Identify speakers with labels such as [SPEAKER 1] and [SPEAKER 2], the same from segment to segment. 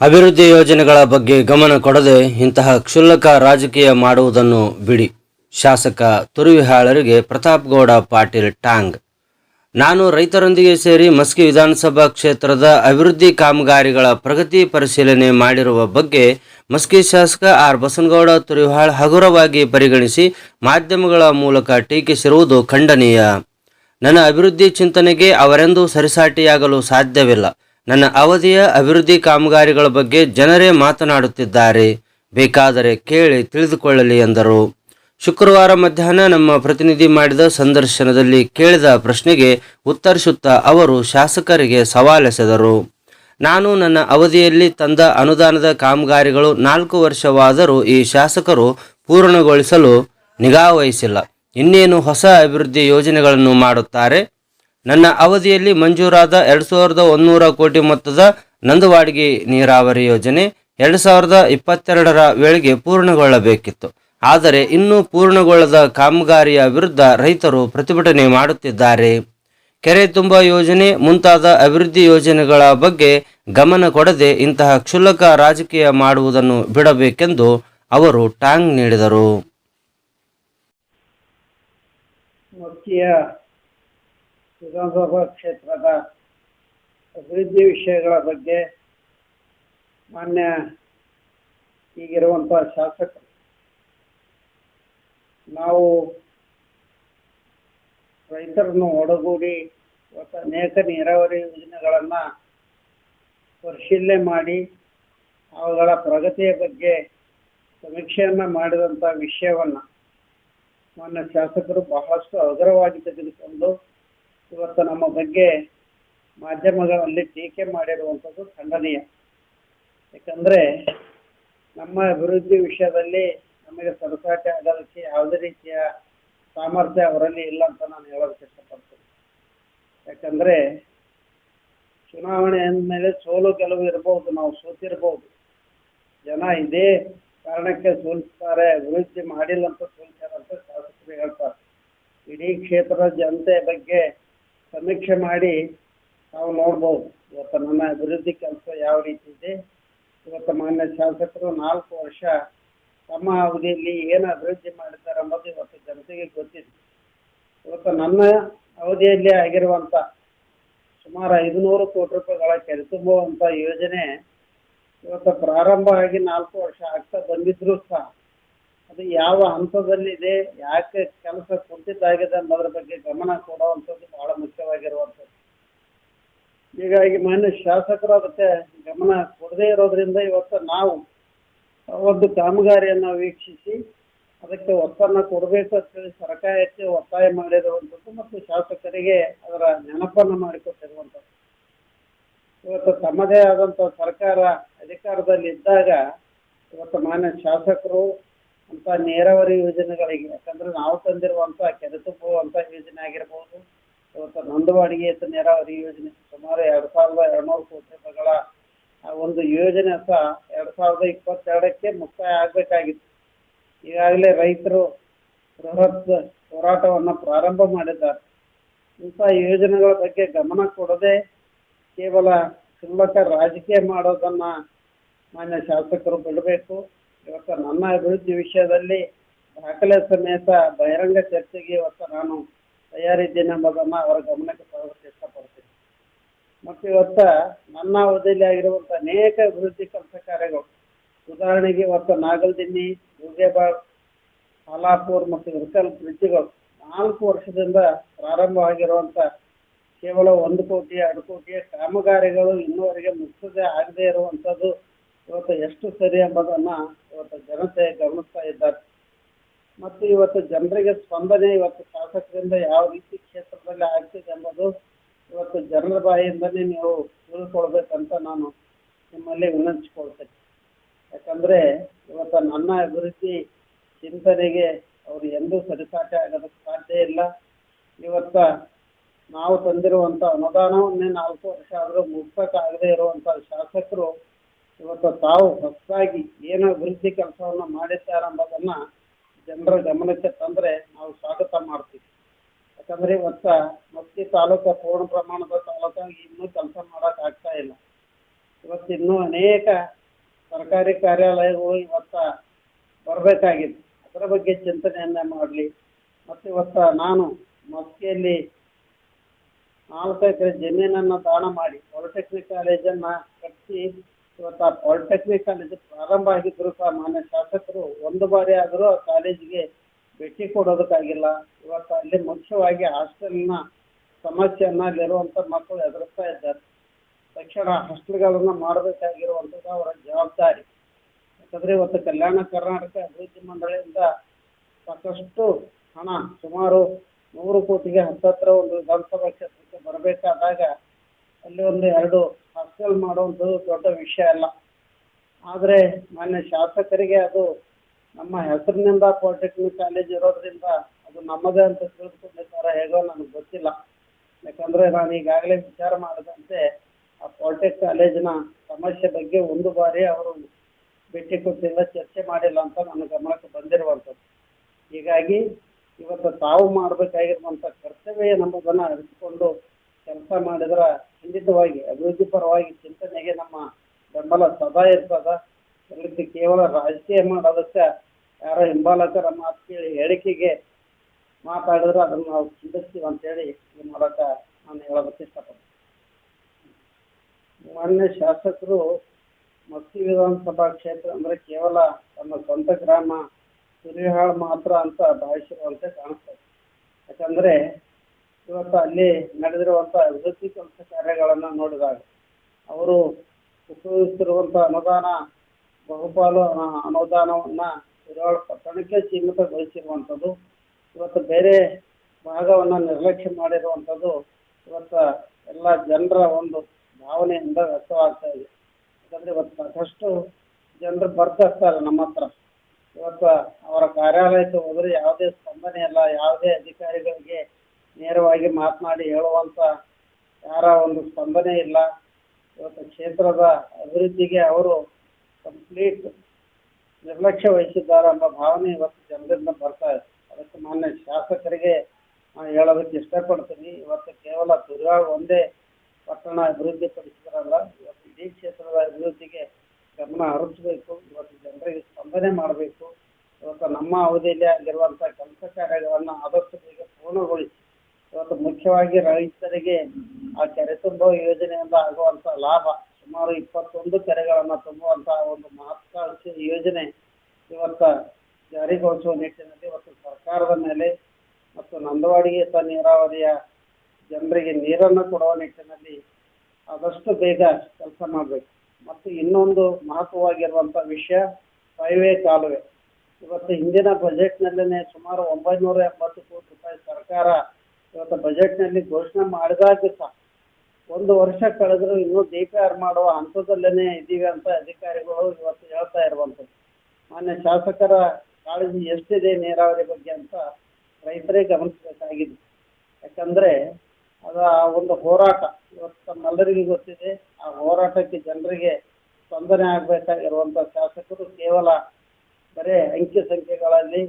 [SPEAKER 1] ಅಭಿವೃದ್ಧಿ ಯೋಜನೆಗಳ ಬಗ್ಗೆ ಗಮನ ಕೊಡದೆ ಇಂತಹ ಕ್ಷುಲ್ಲಕ ರಾಜಕೀಯ ಮಾಡುವುದನ್ನು ಬಿಡಿ. ಶಾಸಕ ತುರುವಿಹಾಳರಿಗೆ ಪ್ರತಾಪ್ ಗೌಡ ಪಾಟೀಲ್ ಟಾಂಗ್. ನಾನು ರೈತರೊಂದಿಗೆ ಸೇರಿ ಮಸ್ಕಿ ವಿಧಾನಸಭಾ ಕ್ಷೇತ್ರದ ಅಭಿವೃದ್ಧಿ ಕಾಮಗಾರಿಗಳ ಪ್ರಗತಿ ಪರಿಶೀಲನೆ ಮಾಡಿರುವ ಬಗ್ಗೆ ಮಸ್ಕಿ ಶಾಸಕ ಆರ್ ಬಸನಗೌಡ ತುರಿಹಾಳ್ ಹಗುರವಾಗಿ ಪರಿಗಣಿಸಿ ಮಾಧ್ಯಮಗಳ ಮೂಲಕ ಟೀಕಿಸಿರುವುದು ಖಂಡನೀಯ. ನನ್ನ ಅಭಿವೃದ್ಧಿ ಚಿಂತನೆಗೆ ಅವರೆಂದೂ ಸರಿಸಾಟಿಯಾಗಲು ಸಾಧ್ಯವಿಲ್ಲ. ನನ್ನ ಅವಧಿಯ ಅಭಿವೃದ್ಧಿ ಕಾಮಗಾರಿಗಳ ಬಗ್ಗೆ ಜನರೇ ಮಾತನಾಡುತ್ತಿದ್ದಾರೆ. ಬೇಕಾದರೆ ಕೇಳಿ ತಿಳಿದುಕೊಳ್ಳಲಿ ಎಂದರು. ಶುಕ್ರವಾರ ಮಧ್ಯಾಹ್ನ ನಮ್ಮ ಪ್ರತಿನಿಧಿ ಮಾಡಿದ ಸಂದರ್ಶನದಲ್ಲಿ ಕೇಳಿದ ಪ್ರಶ್ನೆಗೆ ಉತ್ತರಿಸುತ್ತಾ ಅವರು ಶಾಸಕರಿಗೆ ಸವಾಲೆಸೆದರು. ನಾನು ನನ್ನ ಅವಧಿಯಲ್ಲಿ ತಂದ ಅನುದಾನದ ಕಾಮಗಾರಿಗಳು ನಾಲ್ಕು ವರ್ಷವಾದರೂ ಈ ಶಾಸಕರು ಪೂರ್ಣಗೊಳಿಸಲು ನಿಗಾವಹಿಸಿಲ್ಲ ಇನ್ನೇನು ಹೊಸ ಅಭಿವೃದ್ಧಿ ಯೋಜನೆಗಳನ್ನು ಮಾಡುತ್ತಾರೆ? ನನ್ನ ಅವಧಿಯಲ್ಲಿ ಮಂಜೂರಾದ ಎರಡು ಸಾವಿರದ ಒಂದೂರ ಕೋಟಿ ಮೊತ್ತದ ನಂದುವಾಡಿಗೆ ನೀರಾವರಿ ಯೋಜನೆ ಎರಡು ಸಾವಿರದ ಇಪ್ಪತ್ತೆರಡರ ವೇಳೆಗೆ ಪೂರ್ಣಗೊಳ್ಳಬೇಕಿತ್ತು. ಆದರೆ ಇನ್ನೂ ಪೂರ್ಣಗೊಳ್ಳದ ಕಾಮಗಾರಿಯ ವಿರುದ್ಧ ರೈತರು ಪ್ರತಿಭಟನೆ ಮಾಡುತ್ತಿದ್ದಾರೆ. ಕೆರೆ ತುಂಬ ಯೋಜನೆ, ಮುಂತಾದ ಅಭಿವೃದ್ಧಿ ಯೋಜನೆಗಳ ಬಗ್ಗೆ ಗಮನ ಕೊಡದೆ ಇಂತಹ ಕ್ಷುಲ್ಲಕ ರಾಜಕೀಯ ಮಾಡುವುದನ್ನು ಬಿಡಬೇಕೆಂದು ಅವರು ಟಾಂಗ್ ನೀಡಿದರು.
[SPEAKER 2] ವಿಧಾನಸಭಾ ಕ್ಷೇತ್ರದ ಅಭಿವೃದ್ಧಿ ವಿಷಯಗಳ ಬಗ್ಗೆ ಮಾನ್ಯ ಈಗಿರುವಂಥ ಶಾಸಕರು, ನಾವು ರೈತರನ್ನು ಒಡಗೂಡಿ ಇವತ್ತು ಅನೇಕ ನೀರಾವರಿ ಯೋಜನೆಗಳನ್ನು ಪರಿಶೀಲನೆ ಮಾಡಿ, ಅವುಗಳ ಪ್ರಗತಿಯ ಬಗ್ಗೆ ಸಮೀಕ್ಷೆಯನ್ನು ಮಾಡಿದಂಥ ವಿಷಯವನ್ನು ಮಾನ್ಯ ಶಾಸಕರು ಬಹಳಷ್ಟು ಹಗುರವಾಗಿ ತೆಗೆದುಕೊಂಡು ಇವತ್ತು ನಮ್ಮ ಬಗ್ಗೆ ಮಾಧ್ಯಮಗಳಲ್ಲಿ ಟೀಕೆ ಮಾಡಿರುವಂಥದ್ದು ಖಂಡನೀಯ. ಯಾಕಂದರೆ ನಮ್ಮ ಅಭಿವೃದ್ಧಿ ವಿಷಯದಲ್ಲಿ ನಮಗೆ ಸರಸಾಟ ಆಗೋದಕ್ಕೆ ಯಾವುದೇ ರೀತಿಯ ಸಾಮರ್ಥ್ಯ ಅವರಲ್ಲಿ ಇಲ್ಲ ಅಂತ ನಾನು ಹೇಳೋದಕ್ಕೆ ಇಷ್ಟಪಡ್ತೀನಿ. ಯಾಕಂದರೆ ಚುನಾವಣೆ ಅಂದಮೇಲೆ ಸೋಲು ಗೆಲುವು ಇರ್ಬೋದು, ನಾವು ಸೋತಿರ್ಬೋದು. ಜನ ಇದೇ ಕಾರಣಕ್ಕೆ ಸೋಲಿಸ್ತಾರೆ ಅಭಿವೃದ್ಧಿ ಮಾಡಿಲ್ಲ ಅಂತ ಸೋಲ್ತಾರೆ ಅಂತ ಶಾಸಕರು ಹೇಳ್ತಾರೆ. ಇಡೀ ಕ್ಷೇತ್ರದ ಜನತೆ ಬಗ್ಗೆ ಸಮೀಕ್ಷೆ ಮಾಡಿ ನಾವು ನೋಡ್ಬೋದು. ಇವತ್ತು ನನ್ನ ಅಭಿವೃದ್ಧಿ ಕೆಲಸ ಯಾವ ರೀತಿ ಇದೆ? ಇವತ್ತು ಮಾನ್ಯ ಶಾಸಕರು ನಾಲ್ಕು ವರ್ಷ ತಮ್ಮ ಅವಧಿಯಲ್ಲಿ ಏನು ಅಭಿವೃದ್ಧಿ ಮಾಡಿದ್ದಾರೆ ಅನ್ನೋದು ಇವತ್ತು ಜನತೆಗೆ ಗೊತ್ತಿದೆ. ಇವತ್ತು ನನ್ನ ಅವಧಿಯಲ್ಲಿ ಆಗಿರುವಂಥ ಸುಮಾರು ಐದುನೂರು ಕೋಟಿ ರೂಪಾಯಿಗಳ ಕೆರೆ ತುಂಬುವಂಥ ಯೋಜನೆ ಇವತ್ತು ಪ್ರಾರಂಭ ಆಗಿ ನಾಲ್ಕು ವರ್ಷ ಆಗ್ತಾ ಬಂದಿದ್ರು ಸಹ ಅದು ಯಾವ ಹಂತದಲ್ಲಿದೆ, ಯಾಕೆ ಕೆಲಸ ಕುಂಠಿತಾಗಿದೆ ಅನ್ನೋದ್ರ ಬಗ್ಗೆ ಗಮನ ಕೊಡುವಂಥದ್ದು ಬಹಳ ಮುಖ್ಯವಾಗಿರುವಂಥದ್ದು. ಹೀಗಾಗಿ ಮಾನ್ಯ ಶಾಸಕರು ಅದಕ್ಕೆ ಗಮನ ಕೊಡದೇ ಇರೋದ್ರಿಂದ ಇವತ್ತು ನಾವು ಒಂದು ಕಾಮಗಾರಿಯನ್ನು ವೀಕ್ಷಿಸಿ, ಅದಕ್ಕೆ ಒತ್ತನ್ನು ಕೊಡಬೇಕು ಅಂತೇಳಿ ಸರ್ಕಾರಕ್ಕೆ ಒತ್ತಾಯ ಮಾಡಿರುವಂಥದ್ದು ಮತ್ತು ಶಾಸಕರಿಗೆ ಅದರ ನೆನಪನ್ನು ಮಾಡಿಕೊಟ್ಟಿರುವಂಥದ್ದು. ಇವತ್ತು ತಮ್ಮದೇ ಆದಂಥ ಸರ್ಕಾರ ಅಧಿಕಾರದಲ್ಲಿ ಇದ್ದಾಗ ಇವತ್ತು ಮಾನ್ಯ ಶಾಸಕರು ಅಂತ ನೇರಾವರಿ ಯೋಜನೆಗಳಿಗೆ, ಯಾಕಂದ್ರೆ ನಾವು ತಂದಿರುವಂಥ ಕೆರೆ ಅಂತ ಯೋಜನೆ ಆಗಿರ್ಬೋದು, ಇವತ್ತು ನಂದವಾಡಿಗೆ ಇತ್ತು ನೀರಾವರಿ ಯೋಜನೆ ಸುಮಾರು ಎರಡ್ ಸಾವಿರದ ಎರಡ್ನೂರು ಕೋಟಿ ರೂಪಾಯಿಗಳ ಒಂದು ಯೋಜನೆ ಸಹ ಎರಡ್ ಸಾವಿರದ ಇಪ್ಪತ್ತೆರಡಕ್ಕೆ ಮುಕ್ತಾಯ ಆಗ್ಬೇಕಾಗಿತ್ತು. ಈಗಾಗಲೇ ರೈತರು ಬೃಹತ್ ಹೋರಾಟವನ್ನ ಪ್ರಾರಂಭ ಮಾಡಿದ್ದಾರೆ. ಇಂಥ ಯೋಜನೆಗಳ ಬಗ್ಗೆ ಗಮನ ಕೊಡದೆ ಕೇವಲ ಕ್ಷುಲ್ಲಕ ರಾಜಕೀಯ ಮಾಡೋದನ್ನ ಮಾನ್ಯ ಶಾಸಕರು ಬಿಡಬೇಕು. ಇವತ್ತು ನನ್ನ ಅಭಿವೃದ್ಧಿ ವಿಷಯದಲ್ಲಿ ದಾಖಲೆ ಸಮೇತ ಬಹಿರಂಗ ಚರ್ಚೆಗೆ ಇವತ್ತು ನಾನು ತಯಾರಿದ್ದೇನೆ ಎಂಬುದನ್ನು ಅವರ ಗಮನಕ್ಕೆ ತರೋದಕ್ಕೆ ಇಷ್ಟಪಡ್ತೀನಿ. ಮತ್ತು ಇವತ್ತು ನನ್ನ ಅವಧಿಯಲ್ಲಿ ಆಗಿರುವಂಥ ಅನೇಕ ಅಭಿವೃದ್ಧಿ ಕೆಲಸ ಕಾರ್ಯಗಳು, ಉದಾಹರಣೆಗೆ ಇವತ್ತು ನಾಗಲ್ದಿನ್ನಿ ದುರ್ಗೇಬಾಳ್ ಹಾಲಾಪುರ್ ಮತ್ತು ಇರ್ಕಲ್ ಬ್ರಿಡ್ಜ್ಗಳು ನಾಲ್ಕು ವರ್ಷದಿಂದ ಪ್ರಾರಂಭ ಆಗಿರುವಂಥ ಕೇವಲ ಒಂದು ಕೋಟಿ ಎರಡು ಕೋಟಿಯ ಕಾಮಗಾರಿಗಳು ಇನ್ನೂವರೆಗೆ ಮುಗಿಸದೇ ಆಗದೇ ಇರುವಂಥದ್ದು ಇವತ್ತು ಎಷ್ಟು ಸರಿ ಎಂಬುದನ್ನು ಜನತೆ ಗಮನಿಸ್ತಾ ಇದ್ದಾರೆ. ಮತ್ತು ಇವತ್ತು ಜನರಿಗೆ ಸ್ಪಂದನೆ, ಇವತ್ತು ಶಾಸಕರಿಂದ ಯಾವ ರೀತಿ ಕ್ಷೇತ್ರದಲ್ಲಿ ಆಗ್ತಿದೆ ಎಂಬುದು ಇವತ್ತು ಜನರ ಬಾಯಿಂದಲೇ ನೀವು ತಿಳ್ಕೊಳ್ಬೇಕಂತ ನಾನು ನಿಮ್ಮಲ್ಲಿ ವಿನಂತಿಸ್ಕೊಳ್ತೇನೆ. ಯಾಕಂದ್ರೆ ಇವತ್ತು ನನ್ನ ಅಭಿವೃದ್ಧಿ ಚಿಂತನೆಗೆ ಅವರು ಎಂದೂ ಸರಿಸಾಟಿ ಆಗೋದಕ್ಕೆ ಸಾಧ್ಯ ಇಲ್ಲ. ಇವತ್ತ ನಾವು ತಂದಿರುವಂತ ಅನುದಾನವನ್ನೇ ನಾಲ್ಕು ವರ್ಷ ಆದರೂ ಮುಗ್ಸಕ್ಕಾಗದೇ ಇರುವಂತ ಶಾಸಕರು ಇವತ್ತು ತಾವು ಹೊಸದಾಗಿ ಏನೋ ಅಭಿವೃದ್ಧಿ ಕೆಲಸವನ್ನು ಮಾಡಿದ್ದಾರೆ ಅನ್ನೋದನ್ನ ಜನರ ಗಮನಕ್ಕೆ ತಂದ್ರೆ ನಾವು ಸ್ವಾಗತ ಮಾಡ್ತೀವಿ. ಯಾಕಂದ್ರೆ ಇವತ್ತ ಮಸ್ಕಿ ತಾಲೂಕು ಪೂರ್ಣ ಪ್ರಮಾಣದ ತಾಲೂಕಾಗಿ ಇನ್ನೂ ಕೆಲಸ ಮಾಡಕ್ ಆಗ್ತಾ ಇಲ್ಲ. ಇವತ್ತು ಇನ್ನೂ ಅನೇಕ ಸರ್ಕಾರಿ ಕಾರ್ಯಾಲಯಗಳು ಇವತ್ತ ಬರಬೇಕಾಗಿದೆ. ಅದರ ಬಗ್ಗೆ ಚಿಂತನೆಯನ್ನ ಮಾಡಲಿ. ಮತ್ತು ಇವತ್ತ ನಾನು ಮಸ್ಕಿಯಲ್ಲಿ ನಾಲ್ಕು ಎಕರೆ ಜಮೀನನ್ನು ದಾನ ಮಾಡಿ ಪಾಲಿಟೆಕ್ನಿಕ್ ಕಾಲೇಜನ್ನು ಕಟ್ಟಿಸಿ ಇವತ್ತು ಆ ಪಾಲಿಟೆಕ್ನಿಕ್ ಕಾಲೇಜು ಪ್ರಾರಂಭ ಆಗಿದ್ರು ಸಹ ಮಾನ್ಯ ಶಾಸಕರು ಒಂದು ಬಾರಿ ಆದರೂ ಕಾಲೇಜಿಗೆ ಭೇಟಿ ಕೊಡೋದಕ್ಕಾಗಿಲ್ಲ. ಇವತ್ತು ಅಲ್ಲಿ ಮುಖ್ಯವಾಗಿ ಹಾಸ್ಟೆಲ್ನ ಸಮಸ್ಯೆಯನ್ನ ಅಲ್ಲಿರುವಂಥ ಮಕ್ಕಳು ಎದುರಿಸ್ತಾ ಇದ್ದಾರೆ. ತಕ್ಷಣ ಹಾಸ್ಟೆಲ್ಗಳನ್ನು ಮಾಡಬೇಕಾಗಿರುವಂಥದ್ದು ಅವರ ಜವಾಬ್ದಾರಿ. ಯಾಕಂದ್ರೆ ಇವತ್ತು ಕಲ್ಯಾಣ ಕರ್ನಾಟಕ ಅಭಿವೃದ್ಧಿ ಮಂಡಳಿಯಿಂದ ಸಾಕಷ್ಟು ಹಣ, ಸುಮಾರು ನೂರು ಕೋಟಿಗೆ ಹತ್ತತ್ರ ಒಂದು ವಿಧಾನಸಭಾ ಕ್ಷೇತ್ರಕ್ಕೆ ಬರಬೇಕಾದಾಗ ಅಲ್ಲಿ ಒಂದು ಎರಡು ಹಾಸ್ಟೆಲ್ ಮಾಡುವಂಥದ್ದು ದೊಡ್ಡ ವಿಷಯ ಅಲ್ಲ. ಆದರೆ ಮಾನ್ಯ ಶಾಸಕರಿಗೆ ಅದು ನಮ್ಮ ಹೆಸರಿನಿಂದ ಪಾಲಿಟೆಕ್ನಿಕ್ ಕಾಲೇಜ್ ಇರೋದ್ರಿಂದ ಅದು ನಮ್ಮದೇ ಅಂತ ತಿಳಿದುಕೊಂಡಿದ್ದಾರೆ ಹೇಗೋ ನನಗೆ ಗೊತ್ತಿಲ್ಲ. ಯಾಕಂದರೆ ನಾನು ಈಗಾಗಲೇ ವಿಚಾರ ಮಾಡಿದಂತೆ ಆ ಪಾಲಿಟೆಕ್ ಕಾಲೇಜಿನ ಸಮಸ್ಯೆ ಬಗ್ಗೆ ಒಂದು ಬಾರಿ ಅವರು ಭೇಟಿ ಕೊಟ್ಟಿಲ್ಲ, ಚರ್ಚೆ ಮಾಡಿಲ್ಲ ಅಂತ ನನ್ನ ಗಮನಕ್ಕೆ ಬಂದಿರುವಂಥದ್ದು. ಹೀಗಾಗಿ ಇವತ್ತು ತಾವು ಮಾಡಬೇಕಾಗಿರುವಂಥ ಕರ್ತವ್ಯ ನಮ್ಮದನ್ನು ಅರಿತುಕೊಂಡು ಕೆಲಸ ಮಾಡಿದ್ರ ಖಂಡಿತವಾಗಿ ಅಭಿವೃದ್ಧಿ ಪರವಾಗಿ ಚಿಂತನೆಗೆ ನಮ್ಮ ಬೆಂಬಲ ಸದಾ ಇರ್ತದ. ಈ ಕೇವಲ ರಾಜಕೀಯ ಮಾಡೋದಕ್ಕೆ ಯಾರೋ ಹಿಂಬಾಲಕರ ಮಾತು ಕೇಳಿ ಹೇಳಿಕೆಗೆ ಮಾತಾಡಿದ್ರೆ ಅದನ್ನು ನಾವು ಖಂಡಿಸ್ತೀವಿ ಅಂತೇಳಿ ಈ ಮೂಲಕ ನಾನು ಹೇಳೋದಕ್ಕೆ ಇಷ್ಟಪಡ್ತೀನಿ. ಮಾನ್ಯ ಶಾಸಕರು ಮಸ್ತಿ ವಿಧಾನಸಭಾ ಕ್ಷೇತ್ರ ಅಂದ್ರೆ ಕೇವಲ ತಮ್ಮ ಸ್ವಂತ ಗ್ರಾಮ ಸುರಿಹಾಳ್ ಮಾತ್ರ ಅಂತ ಭಾವಿಸಿರುವಂತೆ ಕಾಣಿಸ್ತದೆ. ಯಾಕಂದರೆ ಇವತ್ತು ಅಲ್ಲಿ ನಡೆದಿರುವಂಥ ಅಭಿವೃದ್ಧಿ ಕೆಲಸ ಕಾರ್ಯಗಳನ್ನು ನೋಡಿದಾಗ ಅವರು ಉಪಯೋಗಿಸುತ್ತಿರುವಂತಹ ಅನುದಾನ, ಬಹುಪಾಲು ಅನುದಾನವನ್ನ ಸುರಿಹಾಳ್ ಪಟ್ಟಣಕ್ಕೆ ಸೀಮಿತಗೊಳಿಸಿರುವಂಥದ್ದು. ಇವತ್ತು ಬೇರೆ ಭಾಗವನ್ನು ನಿರ್ಲಕ್ಷ್ಯ ಮಾಡಿರುವಂಥದ್ದು ಇವತ್ತು ಎಲ್ಲ ಜನರ ಒಂದು ಭಾವನೆಯಿಂದ ವ್ಯಕ್ತವಾಗ್ತಾ ಇದೆ. ಯಾಕಂದರೆ ಇವತ್ತು ಸಾಕಷ್ಟು ಜನರು ಬರ್ತಾ ಇರ್ತಾರೆ ನಮ್ಮ ಹತ್ರ. ಇವತ್ತು ಅವರ ಕಾರ್ಯಾಲಯಕ್ಕೆ ಹೋದರೆ ಯಾವುದೇ ಸ್ಪಂದನೆ ಇಲ್ಲ, ಯಾವುದೇ ಅಧಿಕಾರಿಗಳಿಗೆ ನೇರವಾಗಿ ಮಾತನಾಡಿ ಹೇಳುವಂಥ ಯಾರ ಒಂದು ಸ್ಪಂದನೆ ಇಲ್ಲ. ಇವತ್ತು ಕ್ಷೇತ್ರದ ಅಭಿವೃದ್ಧಿಗೆ ಅವರು ಕಂಪ್ಲೀಟ್ ನಿರ್ಲಕ್ಷ್ಯ ವಹಿಸಿದ್ದಾರೆ ಎಂಬ ಭಾವನೆ ಇವತ್ತು ಜನರಿಂದ ಬರ್ತಾ ಇದೆ. ಅದಕ್ಕೆ ಮಾನ್ಯ ಶಾಸಕರಿಗೆ ನಾನು ಹೇಳೋದಕ್ಕೆ ಇಷ್ಟಪಡ್ತೀನಿ. ಇವತ್ತು ಕೇವಲ ದುರ್ಗಾಳ್ ಒಂದೇ ಪಟ್ಟಣ ಅಭಿವೃದ್ಧಿ ಪಡಿಸಿದ್ರಲ್ಲ ಇವತ್ತು ಇಡೀ ಕ್ಷೇತ್ರದ ಅಭಿವೃದ್ಧಿಗೆ ಗಮನ ಹರಿಸಬೇಕು. ಇವತ್ತು ಜನರಿಗೆ ಸ್ಪಂದನೆ ಮಾಡಬೇಕು. ಇವತ್ತು ನಮ್ಮ ಅವಧಿಯಲ್ಲಿ ಆಗಿರುವಂಥ ಕೆಲಸ ಕಾರ್ಯಗಳನ್ನು ಮುಖ್ಯವಾಗಿ ರೈತರಿಗೆ ಆ ಕೆರೆ ತುಂಬುವ ಯೋಜನೆಯಿಂದ ಆಗುವಂಥ ಲಾಭ ಸುಮಾರು ಇಪ್ಪತ್ತೊಂದು ಕೆರೆಗಳನ್ನ ತುಂಬುವಂತಹ ಒಂದು ಮಹತ್ವಾಕಾಂಕ್ಷಿ ಯೋಜನೆ ಇವತ್ತ ಜಾರಿಗೊಳಿಸುವ ನಿಟ್ಟಿನಲ್ಲಿ ಇವತ್ತು ಸರ್ಕಾರದ ಮೇಲೆ ಮತ್ತು ನಂದವಾಡಿಗೆ ತ ನೀರಾವರಿಯ ಜನರಿಗೆ ನೀರನ್ನು ಕೊಡುವ ನಿಟ್ಟಿನಲ್ಲಿ ಆದಷ್ಟು ಬೇಗ ಕೆಲಸ ಮಾಡಬೇಕು. ಮತ್ತು ಇನ್ನೊಂದು ಮಹತ್ವವಾಗಿರುವಂಥ ವಿಷಯ ಹೈವೇ ಕಾಲುವೆ. ಇವತ್ತು ಹಿಂದಿನ ಬಜೆಟ್ನಲ್ಲೇ ಸುಮಾರು ಒಂಬೈನೂರ ಎಂಬತ್ತು ಕೋಟಿ ರೂಪಾಯಿ ಸರ್ಕಾರ ಇವತ್ತು ಬಜೆಟ್ನಲ್ಲಿ ಘೋಷಣೆ ಮಾಡಿದಾಗ ಸಹ ಒಂದು ವರ್ಷ ಕಳೆದರೂ ಇನ್ನೂ ಡಿಪಿಆರ್ ಮಾಡುವ ಹಂತದಲ್ಲೇ ಇದ್ದೀವಿ ಅಂತ ಅಧಿಕಾರಿಗಳು ಇವತ್ತು ಹೇಳ್ತಾ ಇರುವಂಥದ್ದು. ಮಾನ್ಯ ಶಾಸಕರ ಕಾಳಜಿ ಎಷ್ಟಿದೆ ನೀರಾವರಿ ಬಗ್ಗೆ ಅಂತ ರೈತರೇ ಗಮನಿಸಬೇಕಾಗಿದೆ. ಯಾಕಂದರೆ ಅದು ಒಂದು ಹೋರಾಟ, ಇವತ್ತು ತಮ್ಮೆಲ್ಲರಿಗೂ ಗೊತ್ತಿದೆ, ಆ ಹೋರಾಟಕ್ಕೆ ಜನರಿಗೆ ಸ್ಪಂದನೆ ಆಗಬೇಕಾಗಿರುವಂಥ ಶಾಸಕರು ಕೇವಲ ಬರೇ ಅಂಕಿ ಸಂಖ್ಯೆಗಳಲ್ಲಿ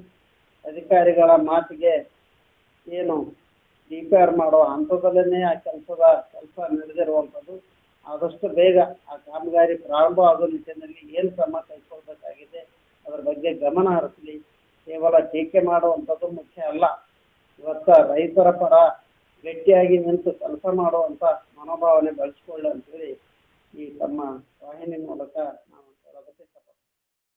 [SPEAKER 2] ಅಧಿಕಾರಿಗಳ ಮಾತಿಗೆ ಏನು ಡಿ ಮಾಡೋ ಹಂತದಲ್ಲೇ ಆ ಕೆಲಸದ ಕೆಲಸ ನಡೆದಿರುವಂಥದ್ದು ಆದಷ್ಟು ಬೇಗ ಆ ಕಾಮಗಾರಿ ಪ್ರಾರಂಭ ಆಗೋ ನಿಟ್ಟಿನಲ್ಲಿ ಏನು ಕ್ರಮ ಕೈಗೊಳ್ಳಬೇಕಾಗಿದೆ ಅದರ ಬಗ್ಗೆ ಗಮನ ಹರಿಸಲಿ. ಕೇವಲ ಟೀಕೆ ಮಾಡುವಂಥದ್ದು ಮುಖ್ಯ ಅಲ್ಲ. ಇವತ್ತು ರೈತರ ಪರ ಗಟ್ಟಿಯಾಗಿ ನಿಂತು ಕೆಲಸ ಮಾಡುವಂಥ ಮನೋಭಾವನೆ ಬೆಳೆಸ್ಕೊಳ್ಳಿ ಅಂತೇಳಿ ಈ ತಮ್ಮ ವಾಹಿನಿ ಮೂಲಕ